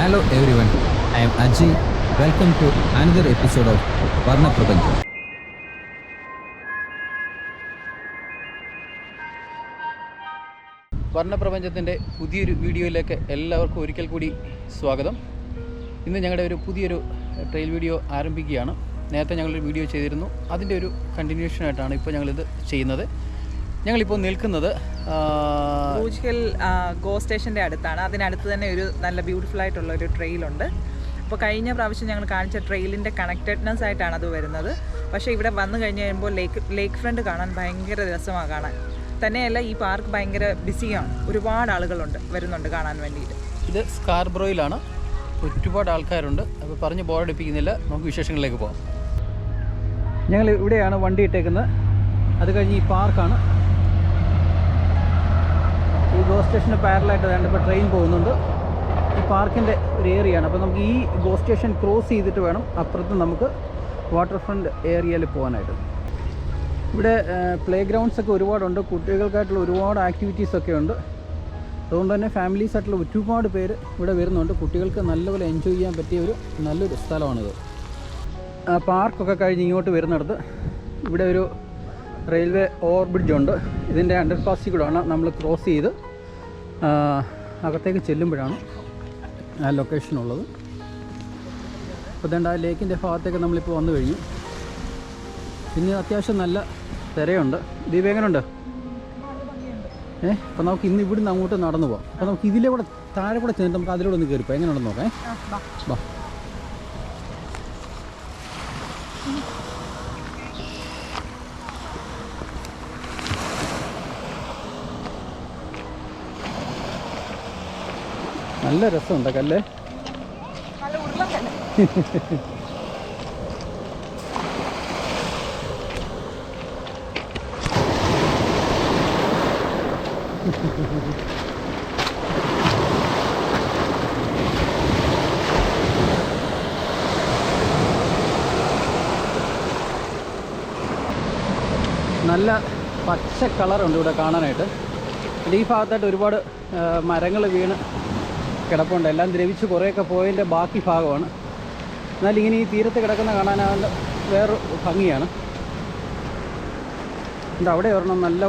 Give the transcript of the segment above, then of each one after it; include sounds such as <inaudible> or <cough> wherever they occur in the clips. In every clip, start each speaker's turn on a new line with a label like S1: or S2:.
S1: Hello everyone I am Ajay welcome to another episode of Varnaprapancham
S2: വർണപ്രപഞ്ചത്തിന്റെ പുതിയൊരു വീഡിയോയിലേക്ക് എല്ലാവർക്കും ഒരിക്കൽ കൂടി സ്വാഗതം. ഇന്ന് ഞങ്ങളുടെ ഒരു പുതിയൊരു ട്രെയിൽ വീഡിയോ ആരംഭിക്കുകയാണ്. നേരത്തെ ഞങ്ങളൊരു വീഡിയോ ചെയ്തിരുന്നു. അതിന്റെ ഒരു കണ്ടിന്യൂഷനായിട്ടാണ് ഇപ്പോൾ ഞങ്ങളിത് ചെയ്യുന്നത്. ഞങ്ങളിപ്പോൾ നിൽക്കുന്നത്
S3: റൂജ് ഹിൽ ഗോ സ്റ്റേഷന്റെ അടുത്താണ്. അതിനടുത്ത് തന്നെ ഒരു നല്ല ബ്യൂട്ടിഫുൾ ആയിട്ടുള്ള ഒരു ട്രെയിലുണ്ട് അപ്പോൾ കഴിഞ്ഞ പ്രാവശ്യം ഞങ്ങൾ കാണിച്ച ട്രെയിലിന്റെ കണക്റ്റഡ്നെസ് ആയിട്ടാണ് അത് വരുന്നത്. പക്ഷേ ഇവിടെ വന്നു കഴിഞ്ഞ് കഴിയുമ്പോൾ ലേക്ക് ലേക്ക് ഫ്രണ്ട് കാണാൻ ഭയങ്കര രസമാണ് കാണാൻ. തന്നെയല്ല ഈ പാർക്ക് ഭയങ്കര ബിസിയാണ് ഒരുപാട് ആളുകളുണ്ട് വരുന്നുണ്ട് കാണാൻ വേണ്ടിയിട്ട്.
S2: ഇത് സ്കാർബ്രോയിലാണ് ഒരുപാട് ആൾക്കാരുണ്ട്. അപ്പോൾ പറഞ്ഞ് ബോർഡടിപ്പിക്കുന്നില്ല നമുക്ക് വിശേഷങ്ങളിലേക്ക് പോകാം ഞങ്ങൾ ഇവിടെയാണ് വണ്ടി ഇട്ടേക്കുന്നത്. അത് കഴിഞ്ഞ് ഈ പാർക്കാണ് ഈ ഗോ സ്റ്റേഷന് പാരലായിട്ട് വേണ്ട ഇപ്പോൾ ട്രെയിൻ പോകുന്നുണ്ട്. ഈ പാർക്കിന്റെ ഒരു ഏരിയയാണ് അപ്പോൾ നമുക്ക് ഈ ഗോ സ്റ്റേഷൻ ക്രോസ് ചെയ്തിട്ട് വേണം അപ്പുറത്ത് നമുക്ക് വാട്ടർ ഫ്രണ്ട് ഏരിയയിൽ പോകാനായിട്ട്. ഇവിടെ പ്ലേ ഗ്രൗണ്ട്സ് ഒക്കെ ഒരുപാടുണ്ട്. കുട്ടികൾക്കായിട്ടുള്ള ഒരുപാട് ആക്ടിവിറ്റീസ് ഒക്കെ ഉണ്ട്. അതുകൊണ്ട് തന്നെ ഫാമിലീസ് ആയിട്ടുള്ള ഒരുപാട് പേര് ഇവിടെ വരുന്നുണ്ട്. കുട്ടികൾക്ക് നല്ലപോലെ എൻജോയ് ചെയ്യാൻ പറ്റിയ ഒരു നല്ലൊരു സ്ഥലമാണിത്. പാർക്കൊക്കെ കഴിഞ്ഞ് ഇങ്ങോട്ട് വരുന്നിടത്ത് ഇവിടെ ഒരു റെയിൽവേ ഓവർ ബ്രിഡ്ജ് ഉണ്ട്. ഇതിന്റെ അണ്ടർ പാസിൽ കൂടെയാണ് നമ്മൾ ക്രോസ് ചെയ്ത്. അകത്തേക്ക് ചെല്ലുമ്പോഴാണ് ആ ലൊക്കേഷൻ ഉള്ളത്. അപ്പോൾ ഇതേണ്ട ആ ലേക്കിന്റെ ഭാഗത്തേക്ക് നമ്മളിപ്പോൾ വന്നു കഴിഞ്ഞു. പിന്നെ അത്യാവശ്യം നല്ല തിരയുണ്ട്. ദീപ എങ്ങനെയുണ്ട് ഏ അപ്പോൾ നമുക്ക് ഇന്ന് ഇവിടുന്ന് അങ്ങോട്ട് നടന്നു പോകാം അപ്പോൾ നമുക്ക് ഇതിലെ കൂടെ താഴെ കൂടെ ചെന്നിട്ട് നമുക്ക് അതിലൂടെ ഒന്ന് കയറിപ്പോൾ എങ്ങനെയുണ്ടെന്ന് നോക്കാം? വാ നല്ല രസമുണ്ട് കല്ലേ.
S3: നല്ല
S2: പച്ച കളറുണ്ട് ഇവിടെ കാണാനായിട്ട്. ഈ ഭാഗത്തായിട്ട് ഒരുപാട് മരങ്ങൾ വീണ് കിടപ്പുണ്ട്. എല്ലാം ദ്രവിച്ച് കുറേയൊക്കെ പോയതിന്റെ ബാക്കി ഭാഗമാണ്. എന്നാൽ ഇങ്ങനെ ഈ തീരത്ത് കിടക്കുന്ന കാണാനാകുന്ന വേറൊരു ഭംഗിയാണ്. എന്താ അവിടെ ഒരെണ്ണം നല്ല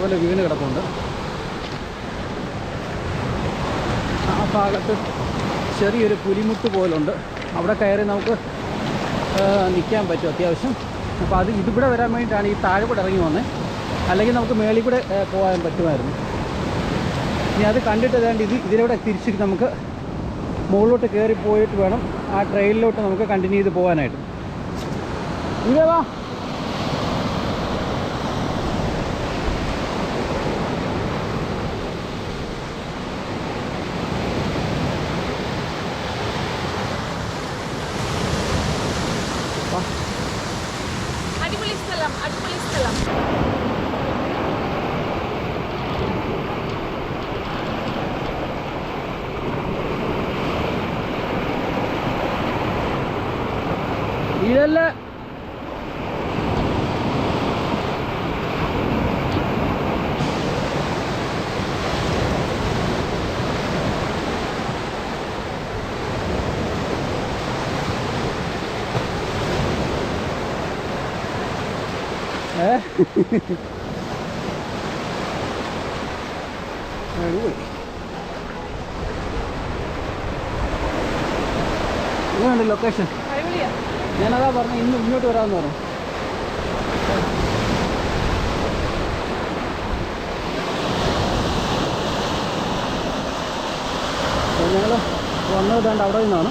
S2: പോലെ വീണ് കിടപ്പുണ്ട്. ആ ഭാഗത്ത് ചെറിയൊരു പുലിമുട്ട് പോലുണ്ട്. അവിടെ കയറി നമുക്ക് നിൽക്കാൻ പറ്റും അത്യാവശ്യം. അപ്പോൾ അത് ഇതിവിടെ വരാൻ വേണ്ടിയിട്ടാണ് ഈ താഴെ കൂടെ ഇറങ്ങി വന്നത് അല്ലെങ്കിൽ നമുക്ക് മേളിൽ കൂടെ പോകാൻ പറ്റുമായിരുന്നു. ഇനി അത് കണ്ടിട്ട് ഏതാണ്ട് ഇത് ഇതിലൂടെ തിരിച്ച് നമുക്ക് മുകളിലോട്ട് കയറി പോയിട്ട് വേണം ആ ട്രെയിനിലോട്ട് നമുക്ക് കണ്ടിന്യൂ ചെയ്ത് പോകാനായിട്ട്. ഇങ്ങനെ Mírala. ¿Eh? <laughs> Ay, güey. Bueno,
S3: location.
S2: ഞാനതാ പറഞ്ഞു ഇന്ന് ഇങ്ങോട്ട് വരാമെന്ന് പറഞ്ഞു. ഞങ്ങൾ വന്നത് വേണ്ട അവിടെ നിന്നാണ്.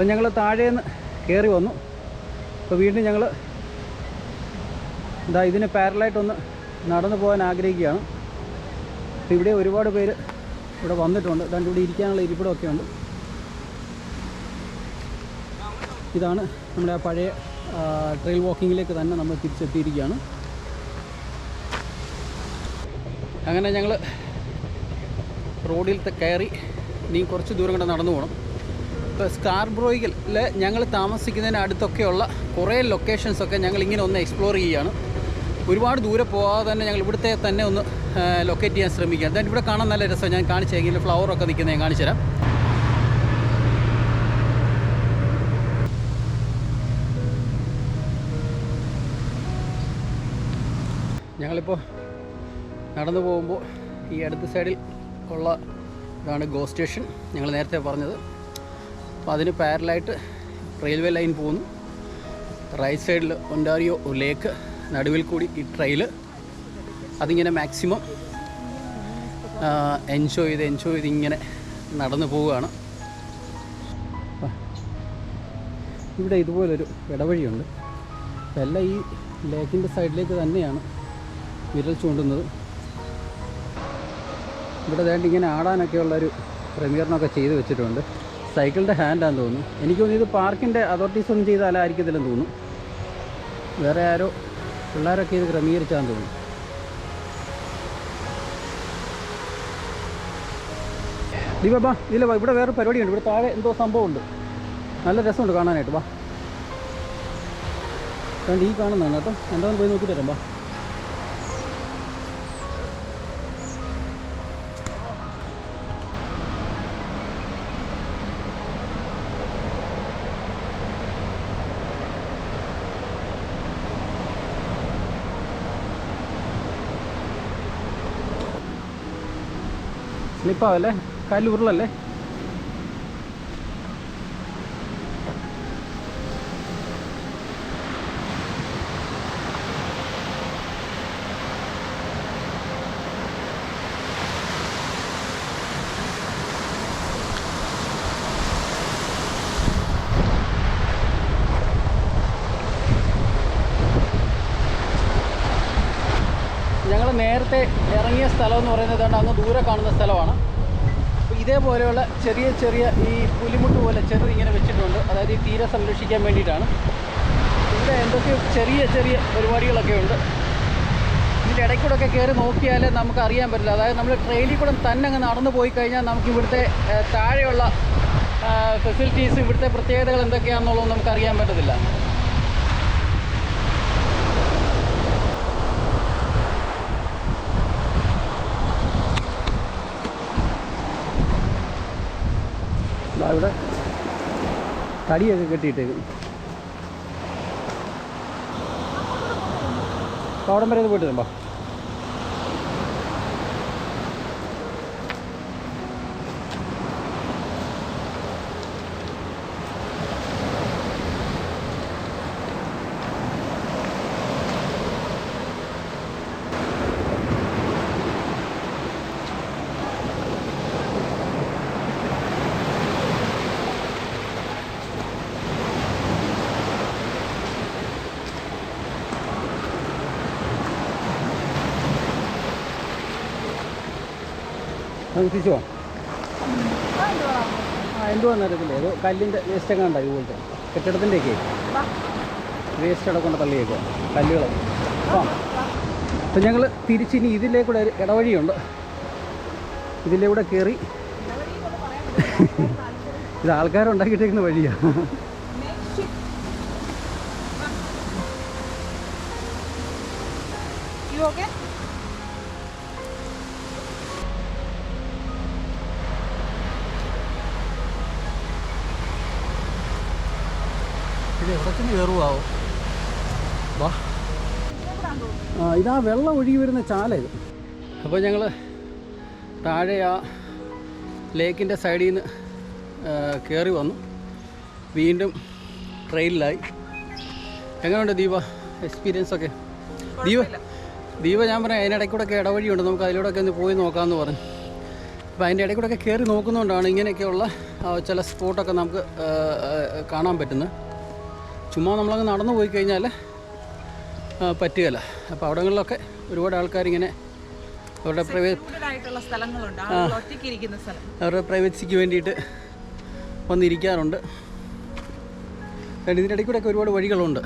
S2: അപ്പം ഞങ്ങൾ താഴേന്ന് കയറി വന്നു. അപ്പോൾ വീണ്ടും ഞങ്ങൾ എന്താ ഇതിന് പാരലായിട്ടൊന്ന് നടന്നു പോകാൻ ആഗ്രഹിക്കുകയാണ്. അപ്പോൾ ഇവിടെ ഒരുപാട് പേര് ഇവിടെ വന്നിട്ടുണ്ട്. അതുകൊണ്ട് ഇവിടെ ഇരിക്കാനുള്ള ഇരിപ്പിടമൊക്കെ ഉണ്ട്. ഇതാണ് നമ്മുടെ ആ പഴയ ട്രെയിൽ വാക്കിങ്ങിലേക്ക് തന്നെ നമ്മൾ തിരിച്ചെത്തിയിരിക്കുകയാണ്. അങ്ങനെ ഞങ്ങൾ റോഡിൽ കയറി ഇനിയും കുറച്ച് ദൂരം കൂടെ നടന്നു പോകണം. ഇപ്പോൾ സ്കാർബ്രോയിൽ ഞങ്ങൾ താമസിക്കുന്നതിന് അടുത്തൊക്കെയുള്ള കുറേ ലൊക്കേഷൻസൊക്കെ ഞങ്ങൾ ഇങ്ങനെ ഒന്ന് എക്സ്പ്ലോർ ചെയ്യുകയാണ്. ഒരുപാട് ദൂരെ പോകാതെ തന്നെ ഞങ്ങൾ ഇവിടുത്തെ തന്നെ ഒന്ന് ലൊക്കേറ്റ് ചെയ്യാൻ ശ്രമിക്കുക എന്തായാലും ഇവിടെ കാണാൻ നല്ല രസമാണ്. ഞാൻ കാണിച്ചു കാണിച്ചെങ്കിൽ ഫ്ലവറൊക്കെ നിൽക്കുന്നത് ഞാൻ കാണിച്ചു തരാം. ഞങ്ങളിപ്പോൾ നടന്നു പോകുമ്പോൾ ഈ അടുത്ത സൈഡിൽ ഉള്ള ഇതാണ് ഗോ സ്റ്റേഷൻ. ഞങ്ങൾ നേരത്തെ പറഞ്ഞത് അപ്പോൾ അതിന് പാരലായിട്ട് റെയിൽവേ ലൈൻ പോകുന്നു. റൈറ്റ് സൈഡിൽ ഒണ്ടാരിയോ ലേക്ക് നടുവിൽ കൂടി ഈ ട്രെയിൽ അതിങ്ങനെ മാക്സിമം എൻജോയ് ചെയ്ത് എൻജോയ് ചെയ്ത് ഇങ്ങനെ നടന്നു പോവുകയാണ്. ഇവിടെ ഇതുപോലൊരു ഇടവഴിയുണ്ട്. എല്ലാം ഈ ലേക്കിന്റെ സൈഡിലേക്ക് തന്നെയാണ് വിരൽ ചൂണ്ടുന്നത്. ഇവിടെ വേണ്ടി ഇങ്ങനെ ആടാനൊക്കെയുള്ളൊരു ക്രമീകരണമൊക്കെ ചെയ്ത് വെച്ചിട്ടുണ്ട്. സൈക്കിളിന്റെ ഹാൻഡാന്ന് തോന്നുന്നു. എനിക്ക് തോന്നുന്നു ഇത് പാർക്കിന്റെ അതോറിറ്റീസ് ഒന്നും ചെയ്താലായിരിക്കത്തില്ലെന്ന് തോന്നുന്നു. വേറെ ആരോ പിള്ളേരൊക്കെ ഇത് ക്രമീകരിച്ചാന്ന് തോന്നുന്നു. ദീപ ബാ ഇല്ല വാ ഇവിടെ വേറെ പരിപാടിയുണ്ട്. ഇവിടെ താഴെ എന്തോ സംഭവമുണ്ട്. നല്ല രസമുണ്ട് കാണാനായിട്ട് വാ കണ്ട് ഈ കാണുന്നതാണ് കേട്ടോ. എന്താണെന്ന് പോയി നോക്കിയിട്ട് വരാം സ്ലിപ്പാവല്ലേ കല്ലുരുളല്ലേ ഉരുളല്ലേ നേരത്തെ ഇറങ്ങിയ സ്ഥലം എന്ന് പറയുന്നത് അങ്ങ് ദൂരെ കാണുന്ന സ്ഥലമാണ്. ഇതേപോലെയുള്ള ചെറിയ ചെറിയ ഈ പുലിമുട്ട് പോലെ ചെറുത് ഇങ്ങനെ വെച്ചിട്ടുണ്ട്. അതായത് ഈ തീരെ സംരക്ഷിക്കാൻ വേണ്ടിയിട്ടാണ്. ഇവിടെ എന്തൊക്കെ ചെറിയ ചെറിയ പരിപാടികളൊക്കെ ഉണ്ട്. ഇതിന്റെ ഇടയ്ക്കൂടെയൊക്കെ കയറി നോക്കിയാൽ നമുക്ക് അറിയാൻ പറ്റില്ല. അതായത് നമ്മൾ ട്രെയിനിൽ കൂടെ തന്നെ അങ്ങ് നടന്നു പോയി കഴിഞ്ഞാൽ നമുക്ക് ഇവിടുത്തെ താഴെയുള്ള ഫെസിലിറ്റീസ് ഇവിടുത്തെ പ്രത്യേകതകൾ എന്തൊക്കെയാണെന്നുള്ളത് നമുക്ക് അറിയാൻ പറ്റത്തില്ല. ദാ ഇവിടെ തടിയൊക്കെ കെട്ടിയിട്ടേക്കും അവിടം വരെ പോയിട്ട് തരുമ്പോ പോവാം ആ എന്തുവാന്ന് അറിയത്തില്ല. ഏതോ കല്ലിന്റെ വേസ്റ്റ് ഒക്കെ ഉണ്ടായി ഇതുപോലത്തെ? കെട്ടിടത്തിന്റെയൊക്കെ വേസ്റ്റ് അവിടെ കൊണ്ട് തള്ളിയേക്കുക കല്ലുകൾ ആ അപ്പം ഞങ്ങൾ തിരിച്ചിനി ഇതിലേക്കൂടെ ഒരു ഇടവഴിയുണ്ട്. ഇതിലൂടെ കയറി ഇത് ആൾക്കാരുണ്ടാക്കിയിട്ടേക്കുന്ന വഴിയാണ് ഇത് എവിടത്തിന് കയറുവാവോ. വാ. ആ ഇതാ വെള്ളം ഒഴുകി വരുന്ന ചാല ഇത്. അപ്പോൾ ഞങ്ങൾ താഴെ ആ ലേക്കിന്റെ സൈഡിൽ നിന്ന് കയറി വന്നു. വീണ്ടും ട്രെയിനിലായി. എങ്ങനെയുണ്ട് ദീപ? എക്സ്പീരിയൻസ് ഒക്കെ? ദീപ ദീപ ഞാൻ പറയാം അതിനിടയ്ക്കൂടെയൊക്കെ ഇടവഴിയുണ്ട്. നമുക്ക് അതിലൂടെ ഒക്കെ ഒന്ന് പോയി നോക്കാമെന്ന് പറഞ്ഞു. അപ്പോൾ അതിന്റെ ഇടയ്ക്കൂടെ ഒക്കെ കയറി നോക്കുന്നതുകൊണ്ടാണ് ഇങ്ങനെയൊക്കെയുള്ള ചില സ്പോട്ടൊക്കെ നമുക്ക് കാണാൻ പറ്റുന്നത്. ചുമ്മാ നമ്മളങ്ങ് നടന്നു പോയി കഴിഞ്ഞാൽ പറ്റുകയില്ല. അപ്പോൾ അവിടങ്ങളിലൊക്കെ ഒരുപാട് ആൾക്കാരിങ്ങനെ അവരുടെ പ്രൈവറ്റ് അവരുടെ പ്രൈവസിക്ക് വേണ്ടിയിട്ട് വന്നിരിക്കാറുണ്ട്. ഇതിന്റെ ഇടയ്ക്കൂടെ ഒക്കെ ഒരുപാട് വഴികളുണ്ട്.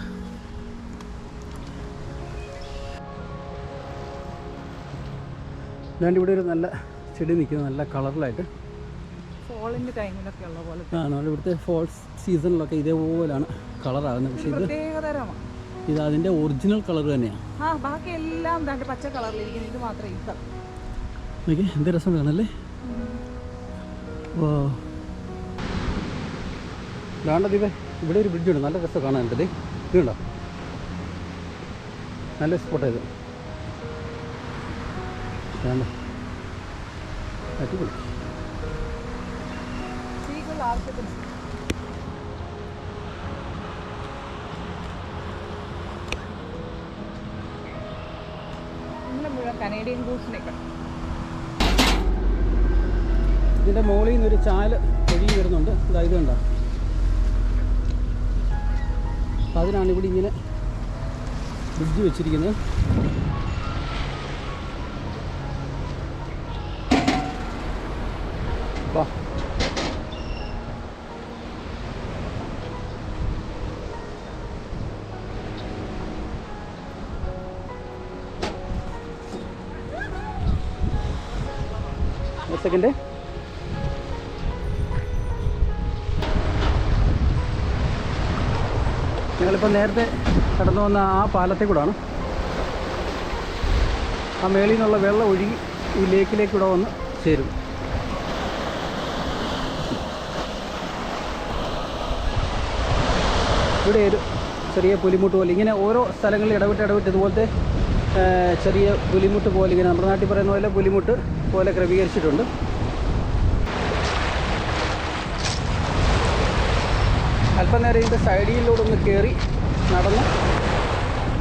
S2: ഞാൻ ഇവിടെ ഒരു നല്ല ചെടി നിൽക്കുന്നത് നല്ല കളറിലായിട്ട്
S3: ഫോളിന്റെ ടൈമിലൊക്കെ ഉള്ള പോലെ
S2: ഇവിടുത്തെ ഫോൾ സീസണിലൊക്കെ ഇതേപോലെയാണ് കളറാകുന്നത്. പക്ഷേ ഇത്
S3: പ്രത്യേകതരമാണ്.
S2: ഇത് അതിന്റെ ഒറിജിനൽ കളർ തന്നെയാണ്
S3: ആ ബാക്കി എല്ലാം പച്ച കളറിലിരിക്കുന്നു. ഇത് മാത്രമേ ഇല്ല
S2: നോക്കി എന്ത് രസം കാണല്ലേ? ഓ ദീപേ? ഇവിടെ ഒരു ബ്രിഡ്ജ് ഉണ്ട്. നല്ല രസം കാണാനുണ്ട് ദേ. ഇത് കണ്ടോ? നല്ല വേണ്ട അടിപൊളി.
S3: സ്ത്രീകൾ ആവശ്യത്തിന് ഇന്ന് മുഴുവൻ കനേഡിയൻ ഗൂസിനൊക്കെ
S2: നിന്ന് ഒരു ചാൽ ഒഴുകി വരുന്നുണ്ട്. ഇതാ ഇത് കണ്ടോ? അതിനാണ് ഇവിടെ ഇങ്ങനെ ബ്രിഡ്ജ് വെച്ചിരിക്കുന്നത്. വാ. സെക്കൻഡ്. ഞങ്ങളിപ്പോൾ നേരത്തെ കടന്നു വന്ന ആ പാലത്തെ കൂടാണ്. ആ മേളിൽ നിന്നുള്ള വെള്ളം ഒഴുകി ഈ ലേക്കിലേക്ക് ഇവിടെ വന്ന് ചേരും. ഇവിടെ ഒരു ചെറിയ പുലിമുട്ട് പോലെ ഇങ്ങനെ ഓരോ സ്ഥലങ്ങളിൽ ഇടവിട്ട് ഇടവിട്ട് ഇതുപോലത്തെ ചെറിയ പുലിമുട്ട് പോലെ ഇങ്ങനെ നമ്മുടെ നാട്ടിൽ പറയുന്ന പോലെ പുലിമുട്ട് പോലെ ക്രമീകരിച്ചിട്ടുണ്ട്. അല്പനേരം ഇതിന്റെ സൈഡിലൂടെ ഒന്ന് കയറി നടന്ന്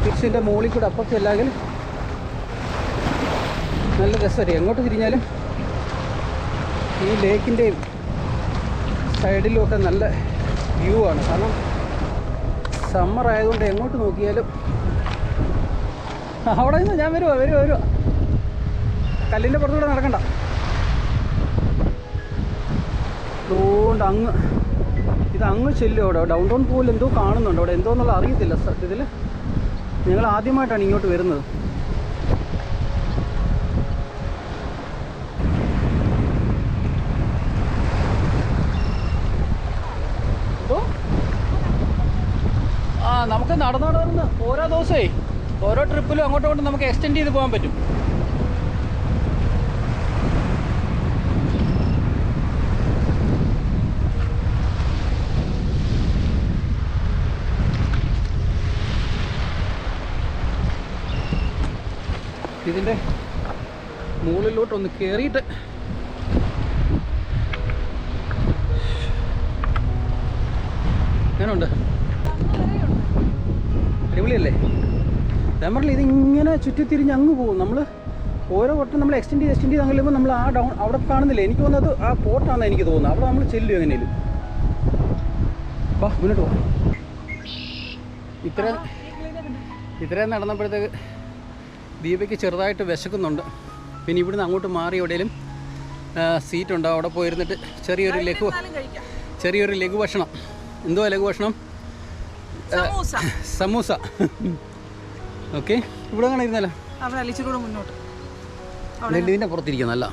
S2: തിരിച്ചിന്റെ മുകളിൽ കൂടെ അപ്പുറത്ത് എല്ലാമെങ്കിൽ നല്ല രസമായിരിക്കും. എങ്ങോട്ട് തിരിഞ്ഞാലും ഈ ലേക്കിന്റെയും സൈഡിലുമൊക്കെ നല്ല വ്യൂ ആണ്. കാരണം സമ്മർ ആയതുകൊണ്ട് എങ്ങോട്ട് നോക്കിയാലും അവിടെ നിന്ന് ഞാൻ വരുവാ വരുവാ വരുവാ. കല്ലിന്റെ പുറത്തൂടെ നടക്കണ്ട. അതുകൊണ്ട് അങ്ങ് ഇത് അങ്ങ് ചെല്ലും അവിടെ. ഡൗൺ ടൗൺ പോലും എന്തോ കാണുന്നുണ്ട് അവിടെ. എന്തോ എന്നുള്ള അറിയത്തില്ല സത്യത്തിൽ ഞങ്ങൾ ആദ്യമായിട്ടാണ് ഇങ്ങോട്ട് വരുന്നത്. നമുക്ക് നടന്നു നടന്ന് ഓരോ ദിവസമേ ഓരോ ട്രിപ്പിലും അങ്ങോട്ടും ഇങ്ങോട്ടും നമുക്ക് എക്സ്റ്റെൻഡ് ചെയ്ത് പോകാൻ പറ്റും. ഇതിന്റെ മുകളിലോട്ടൊന്ന് കയറിയിട്ട് അങ്ങനെയുണ്ട് അടിപൊളിയല്ലേ? ഞാൻ പറഞ്ഞില്ല ഇതിങ്ങനെ ചുറ്റിത്തിരിഞ്ഞ് അങ്ങ് പോകും. നമ്മൾ ഓരോ വട്ടം നമ്മൾ എക്സ്റ്റെൻഡ് ചെയ്ത് എക്സ്റ്റെൻഡ് ചെയ്ത് അങ്ങ് നമ്മൾ ആ ഡൗൺ അവിടെ കാണുന്നില്ല? എനിക്ക് തോന്നുന്നത് ആ പോർട്ടാണെന്ന് എനിക്ക് തോന്നുന്നത്. അവിടെ നമ്മൾ ചെല്ലും എങ്ങനെയും വാ മുന്നോട്ട് പോകാം ഇത്ര ഇത്രയും നടന്നപ്പോഴത്തേക്ക് ദീപയ്ക്ക് ചെറുതായിട്ട് വിശക്കുന്നുണ്ട്. പിന്നെ ഇവിടുന്ന് അങ്ങോട്ട് മാറി എവിടെയും സീറ്റ് ഉണ്ടോ? അവിടെ പോയിരുന്നിട്ട് ചെറിയൊരു ലഘു ചെറിയൊരു ലഘു ഭക്ഷണം. എന്തുവാ ലഘു ഭക്ഷണം?
S3: സമൂസ.
S2: സമൂസ. ഓക്കെ. ഇവിടെ അങ്ങനെ ഇരുന്നല്ലോ?
S3: അവിടെ അലിച്ചിലൂടെ മുന്നോട്ട്.
S2: നെല്ലിന്റെ പുറത്തിരിക്കുന്നല്ല